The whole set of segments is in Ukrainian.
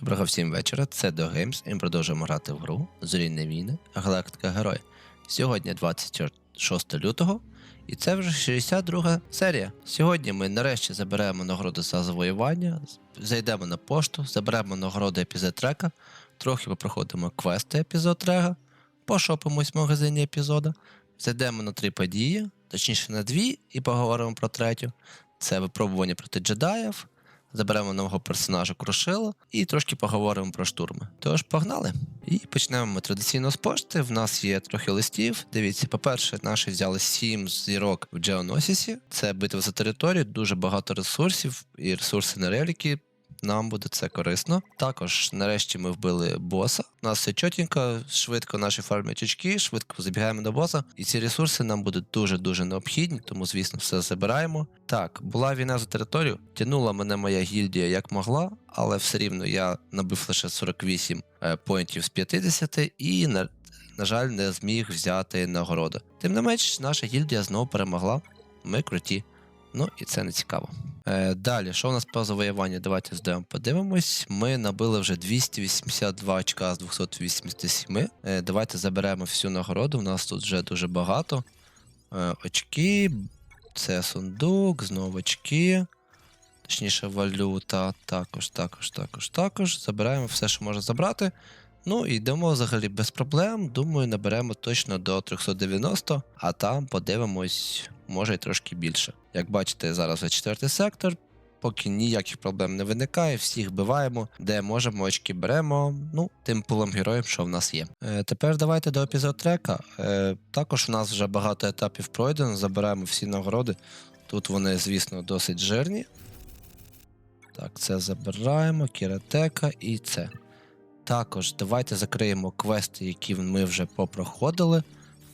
Доброго всім вечора, це Do Games, і ми продовжуємо грати в гру Зорінні війни, Галактика Герой. Сьогодні 26 лютого, і це вже 62 серія. Сьогодні ми нарешті заберемо нагороду за завоювання, зайдемо на пошту, заберемо нагороду епізод трека, трохи попроходимо квести епізод трека, пошопимось в магазині епізода, зайдемо на три події, точніше на дві, і поговоримо про третю. Це випробування проти джедаїв. Заберемо нового персонажа Крушила і трошки поговоримо про штурми. Тож погнали! І почнемо ми традиційно з пошти. В нас є трохи листів. Дивіться, по-перше, наші взяли 7 зірок в Джеоносісі. Це битва за територію, дуже багато ресурсів і ресурси на реліки. Нам буде це корисно. Також, нарешті, ми вбили боса. У нас все чотенько, швидко наші фармлять очки, швидко забігаємо до боса. І ці ресурси нам будуть дуже-дуже необхідні, тому, звісно, все забираємо. Так, була війна за територію, тянула мене моя гільдія як могла, але все рівно я набив лише 48 е, поінтів з 50 і на, на жаль, не зміг взяти нагороду. Тим не менш, наша гільдія знову перемогла. Ми круті. Ну і це не цікаво. Е, далі, що у нас по завоюванню? Давайте здаємо подивимось. Ми набили вже 282 очка з 287. Е, давайте заберемо всю нагороду. У нас тут вже дуже багато. Е, очки, це сундук, знову очки. Точніше, валюта. Також, також, також, також. Забираємо все, що можна забрати. Ну і йдемо взагалі без проблем. Думаю, наберемо точно до 390, а там подивимось, може й трошки більше. Як бачите, зараз вже четвертий сектор. Поки ніяких проблем не виникає, всіх биваємо, де можемо, очки беремо. Ну, тим пулом героїв, що в нас є. Е, тепер давайте до епізод трека. Е, також в нас вже багато етапів пройдено, забираємо всі нагороди. Тут вони, звісно, досить жирні. Так, це забираємо, кіратека і це. Також давайте закриємо квести, які ми вже попроходили.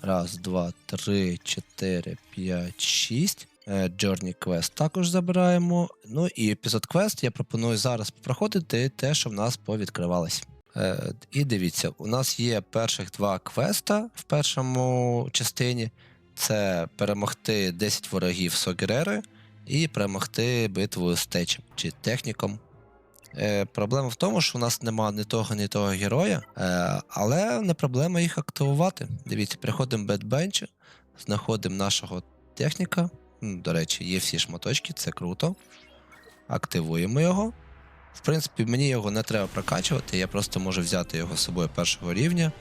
Раз, два, три, чотири, п'ять, шість. Е, Journey Quest також забираємо. Ну і епізод квест я пропоную зараз проходити те, що в нас повідкривалось. Е, І дивіться, у нас є перших два квеста в першому частині: це перемогти 10 ворогів Согерери і перемогти битву з течем чи техніком. Е, Проблема в тому, що у нас нема ні того, ні того героя, е, але не проблема їх активувати. Дивіться, приходимо в Бедбенч, знаходимо нашого техніка. До речі, є всі шматочки, це круто. Активуємо його. В принципі, мені його не треба прокачувати, я просто можу взяти його з собою першого рівня.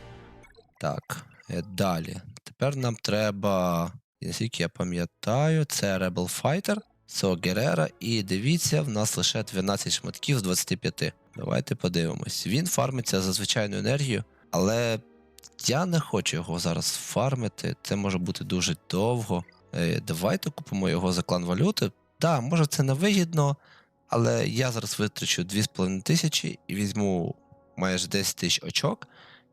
Так, е, далі. Тепер нам треба, наскільки я пам'ятаю, це Rebel Fighter. Со і дивіться, в нас лише 12 шматків з 25. Давайте подивимось. Він фармиться за звичайну енергію, але я не хочу його зараз фармити. Це може бути дуже довго. Е, Давайте купимо його за клан валюти. Так, може це не вигідно, але я зараз витрачу 2,5 тисячі і візьму майже 10 тисяч очок,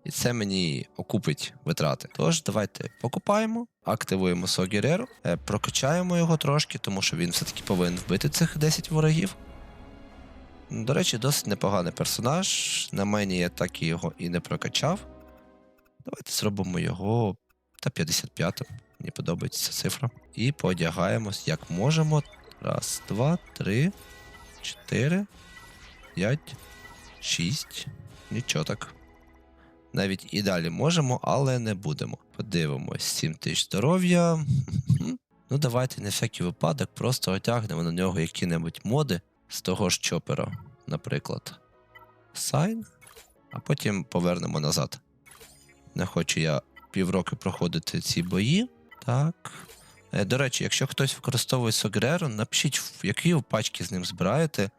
і це мені окупить витрати. Тож давайте покупаємо, активуємо Согіреру, е, прокачаємо його трошки, тому що він все-таки повинен вбити цих 10 ворогів. До речі, досить непоганий персонаж. На мені я так його і не прокачав. Давайте зробимо його та 55 Мені подобається ця цифра. І поодягаємось як можемо. Раз, два, три, чотири, п'ять, шість. Нічого так. Навіть і далі можемо, але не будемо. Подивимось, 7 тисяч здоров'я. Ну, давайте на всякий випадок просто одягнемо на нього які-небудь моди з того ж чопера, наприклад. Сайн, а потім повернемо назад. Не хочу я півроку проходити ці бої. Так. Е, До речі, якщо хтось використовує Согреру, напишіть, які ви пачки з ним збираєте.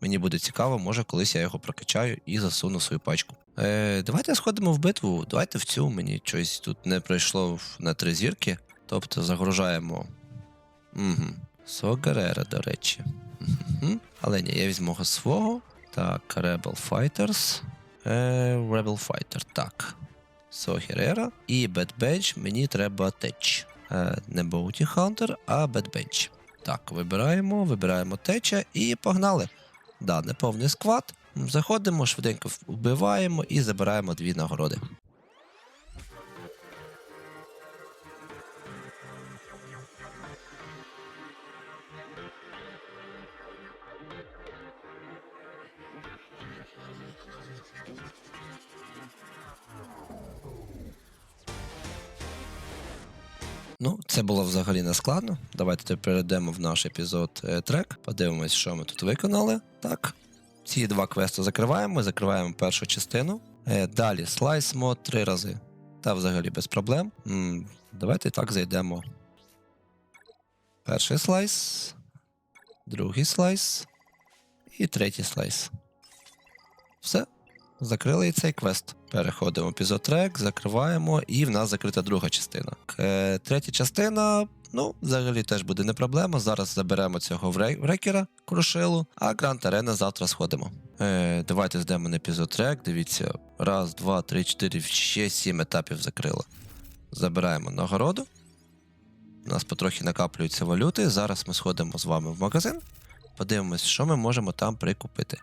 Мені буде цікаво, може колись я його прокачаю і засуну свою пачку. Е, давайте сходимо в битву. Давайте в цю. Мені щось тут не пройшло на три зірки. Тобто загружаємо. Угу. Согерера, до речі. Угу. Але ні, я візьму свого. Так, Rebel Fighters. Е, Rebel Fighter, так. Согерера. І Bench мені треба теч. Е, не Bounty Hunter, а Bench. Так, вибираємо, вибираємо теча і погнали. Да, неповний склад. Заходимо, швиденько вбиваємо і забираємо дві нагороди. Ну, це було взагалі не складно. Давайте перейдемо в наш епізод е, трек, подивимось, що ми тут виконали. Так ці два квести закриваємо, закриваємо першу частину. Е, Далі слайс три рази. Та взагалі без проблем. Давайте так зайдемо. Перший слайс, другий слайс і третій слайс. Все. Закрили і цей квест. Переходимо в епізотрек, закриваємо, і в нас закрита друга частина. Е, Третя частина, ну, взагалі теж буде не проблема. Зараз заберемо цього врекера, крушилу, а Гранд Арена завтра сходимо. Е, давайте здаємо на епізод трек. Дивіться, раз, два, три, чотири, ще сім етапів закрили. Забираємо нагороду. У нас потрохи накаплюються валюти. Зараз ми сходимо з вами в магазин. Подивимось, що ми можемо там прикупити.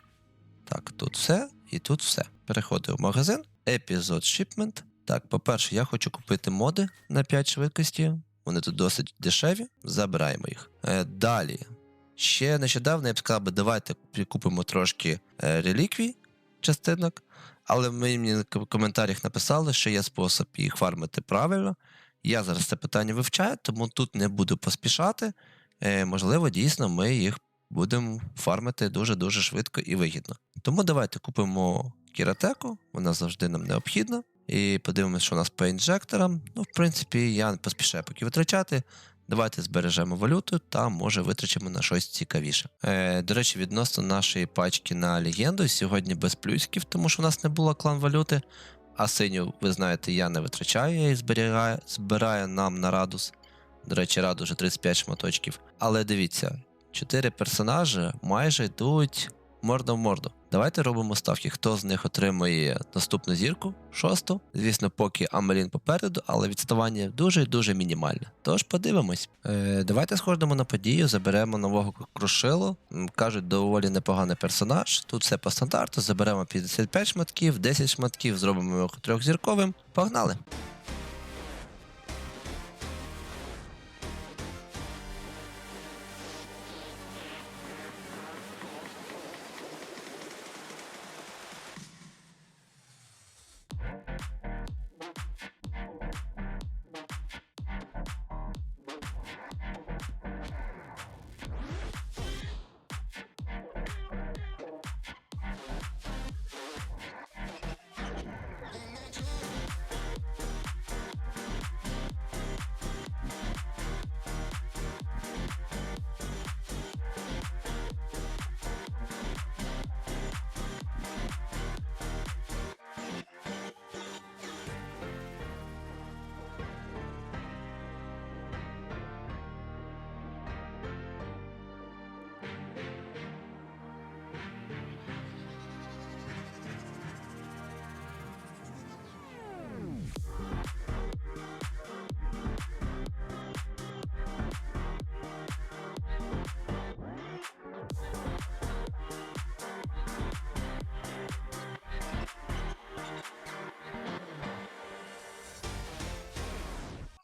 Так, тут все і тут все. Переходимо в магазин. Епізод Shipment. Так, по-перше, я хочу купити моди на 5 швидкості. Вони тут досить дешеві. Забираємо їх. Е, далі. Ще нещодавно я б сказав, давайте купимо трошки е, реліквій частинок, але ми мені в коментарях написали, що є спосіб їх фармити правильно. Я зараз це питання вивчаю, тому тут не буду поспішати. Е, можливо, дійсно ми їх будемо фармити дуже-дуже швидко і вигідно. Тому давайте купимо кіратеку, вона завжди нам необхідна. І подивимося, що у нас по інжекторам. Ну, в принципі, я не поспішаю поки витрачати. Давайте збережемо валюту та може витрачимо на щось цікавіше. Е, до речі, відносно нашої пачки на легенду, сьогодні без плюсків, тому що у нас не було клан валюти. А синю, ви знаєте, я не витрачаю, я її зберігаю, збираю нам на радус. До речі, раду вже 35 шматочків. Але дивіться, чотири персонажі майже йдуть морда в морду. Давайте робимо ставки, хто з них отримує наступну зірку, шосту. Звісно, поки Амелін попереду, але відставання дуже дуже мінімальне. Тож подивимось. Е, давайте сходимо на подію, заберемо нового крушилу. Кажуть, доволі непоганий персонаж. Тут все по стандарту. Заберемо 55 шматків, 10 шматків, зробимо його трьохзірковим. Погнали!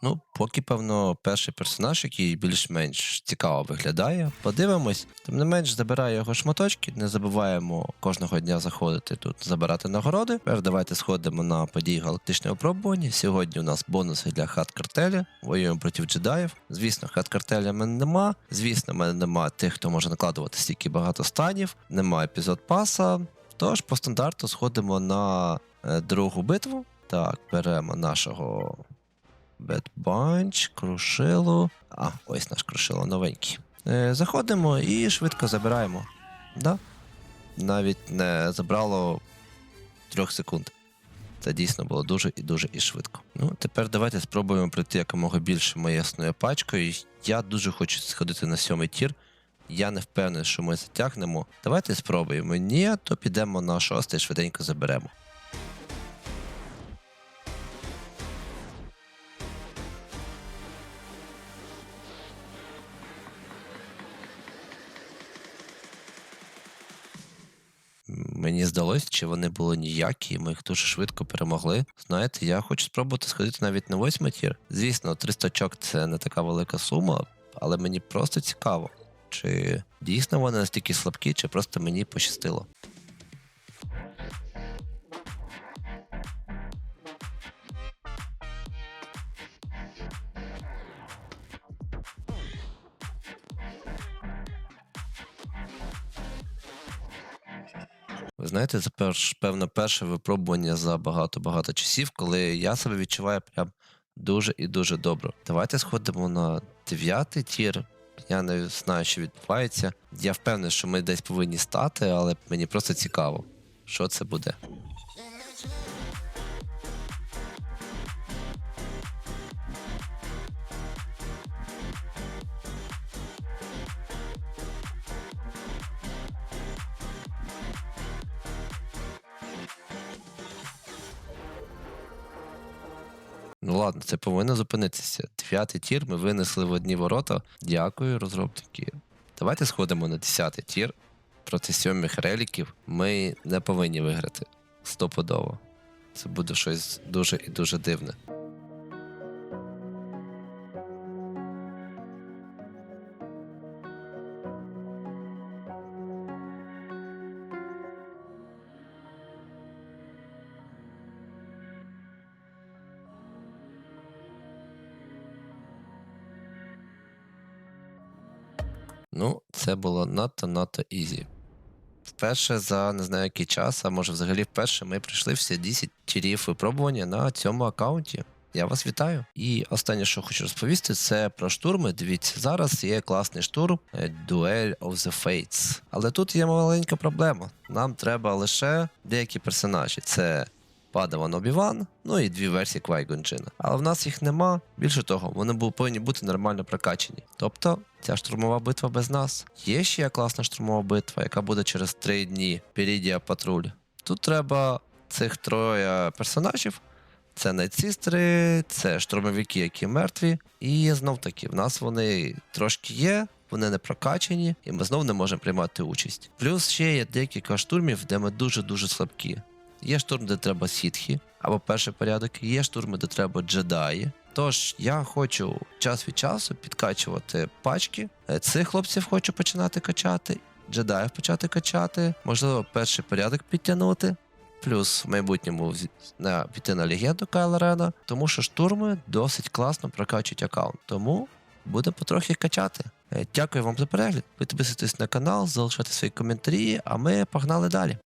Ну, поки, певно, перший персонаж, який більш-менш цікаво виглядає. Подивимось. Тим не менш, забираю його шматочки. Не забуваємо кожного дня заходити тут, забирати нагороди. Тепер давайте сходимо на події галактичного випробування. Сьогодні у нас бонуси для хат картеля. Воюємо проти джедаїв. Звісно, хат картеля в мене нема. Звісно, мене нема тих, хто може накладувати стільки багато станів. Нема епізод паса. Тож по стандарту сходимо на е, другу битву. Так, беремо нашого Bad Bunch, крушило. А, ось наш крушило новенький. Е, заходимо і швидко забираємо. Да? Навіть не забрало трьох секунд. Це дійсно було дуже і дуже і швидко. Ну, тепер давайте спробуємо пройти якомога більше моєсною пачкою. Я дуже хочу сходити на сьомий тір. Я не впевнений, що ми затягнемо. Давайте спробуємо. Ні, то підемо на шостий, швиденько заберемо. Мені здалося, чи вони були ніякі, і ми їх дуже швидко перемогли. Знаєте, я хочу спробувати сходити навіть на восьмий тір. Звісно, 300 очок це не така велика сума, але мені просто цікаво, чи дійсно вони настільки слабкі, чи просто мені пощастило. Знаєте, це перш, певно перше випробування за багато-багато часів, коли я себе відчуваю прям дуже і дуже добре. Давайте сходимо на дев'ятий тір. Я не знаю, що відбувається. Я впевнений, що ми десь повинні стати, але мені просто цікаво, що це буде. Ну ладно, це повинно зупинитися. Дев'ятий тір ми винесли в одні ворота. Дякую, розробники. Давайте сходимо на десятий тір. Проти сьомих реліків ми не повинні виграти. Стопудово. Це буде щось дуже і дуже дивне. Це було надто-надто ізі. Вперше за не знаю який час, а може взагалі вперше ми пройшли всі 10 тірів випробування на цьому аккаунті. Я вас вітаю. І останнє, що хочу розповісти, це про штурми. Дивіться, зараз є класний штурм е, Duel of the Fates. Але тут є маленька проблема. Нам треба лише деякі персонажі. Це Падаван Обіван, ну і дві версії Квайгонджина. Але в нас їх нема. Більше того, вони бу- повинні бути нормально прокачані. Тобто, ця штурмова битва без нас. Є ще класна штурмова битва, яка буде через три дні. Перідія патруль. Тут треба цих троє персонажів. Це найтсістри, це штурмовики, які мертві. І знов таки, в нас вони трошки є, вони не прокачані, і ми знов не можемо приймати участь. Плюс ще є декілька штурмів, де ми дуже-дуже слабкі. Є штурм, де треба сітхи, або перший порядок, є штурми, де треба джедаї. Тож я хочу час від часу підкачувати пачки. Е, Цих хлопців хочу починати качати, джедаїв почати качати, можливо, перший порядок підтягнути. Плюс в майбутньому на, піти на легенду Кайла Рена, тому що штурми досить класно прокачують аккаунт. Тому буде потрохи качати. Е, Дякую вам за перегляд. Підписуйтесь на канал, залишайте свої коментарі, а ми погнали далі.